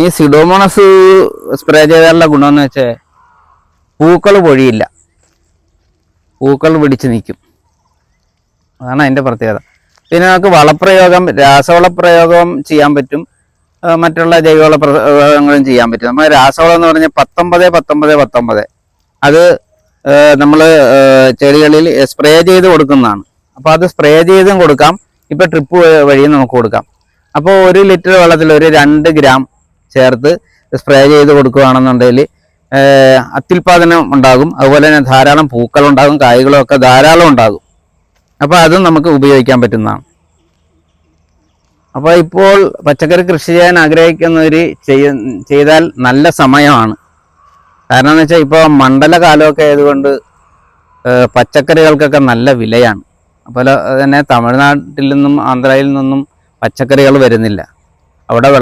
ഈ സിഡോമോണസ് സ്പ്രേ ചെയ്താലുള്ള ഗുണമെന്ന് വെച്ചാൽ പൂക്കൾ പൊഴിയില്ല. പൂക്കൾ പിടിച്ച് നിൽക്കും. അതാണ് അതിന്റെ പ്രത്യേകത. പിന്നെ നമുക്ക് വളപ്രയോഗം രാസവളപ്രയോഗം ചെയ്യാൻ പറ്റും. മറ്റുള്ള ജൈവവള പ്രയോഗങ്ങളും ചെയ്യാൻ പറ്റും. നമ്മൾ രാസവളം എന്ന് പറഞ്ഞാൽ പത്തൊമ്പത് പത്തൊമ്പത് പത്തൊമ്പത്. അത് നമ്മൾ ചെടികളിൽ സ്പ്രേ ചെയ്ത് കൊടുക്കുന്നതാണ്. അപ്പോൾ അത് സ്പ്രേ ചെയ്തും കൊടുക്കാം. ഇപ്പോൾ ട്രിപ്പ് വഴിയും നമുക്ക് കൊടുക്കാം. അപ്പോൾ ഒരു ലിറ്റർ വെള്ളത്തിൽ ഒരു രണ്ട് ഗ്രാം ചേർത്ത് സ്പ്രേ ചെയ്ത് കൊടുക്കുകയാണെന്നുണ്ടെങ്കിൽ അത്യുൽപാദനം ഉണ്ടാകും. അതുപോലെ തന്നെ ധാരാളം പൂക്കളുണ്ടാകും കായ്കളൊക്കെ ധാരാളം ഉണ്ടാകും. അപ്പോൾ അതും നമുക്ക് ഉപയോഗിക്കാൻ പറ്റുന്നതാണ്. അപ്പോൾ ഇപ്പോൾ പച്ചക്കറി കൃഷി ചെയ്യാൻ ആഗ്രഹിക്കുന്നവർ ചെയ്യ ചെയ്താൽ നല്ല സമയമാണ്. കാരണം എന്ന് വെച്ചാൽ ഇപ്പോൾ മണ്ഡല കാലമൊക്കെ ആയതുകൊണ്ട് പച്ചക്കറികൾക്കൊക്കെ നല്ല വിലയാണ്. അപ്പോൾ തന്നെ തമിഴ്നാട്ടിൽ നിന്നും ആന്ധ്രയിൽ നിന്നും പച്ചക്കറികൾ വരുന്നില്ല. അവിടെ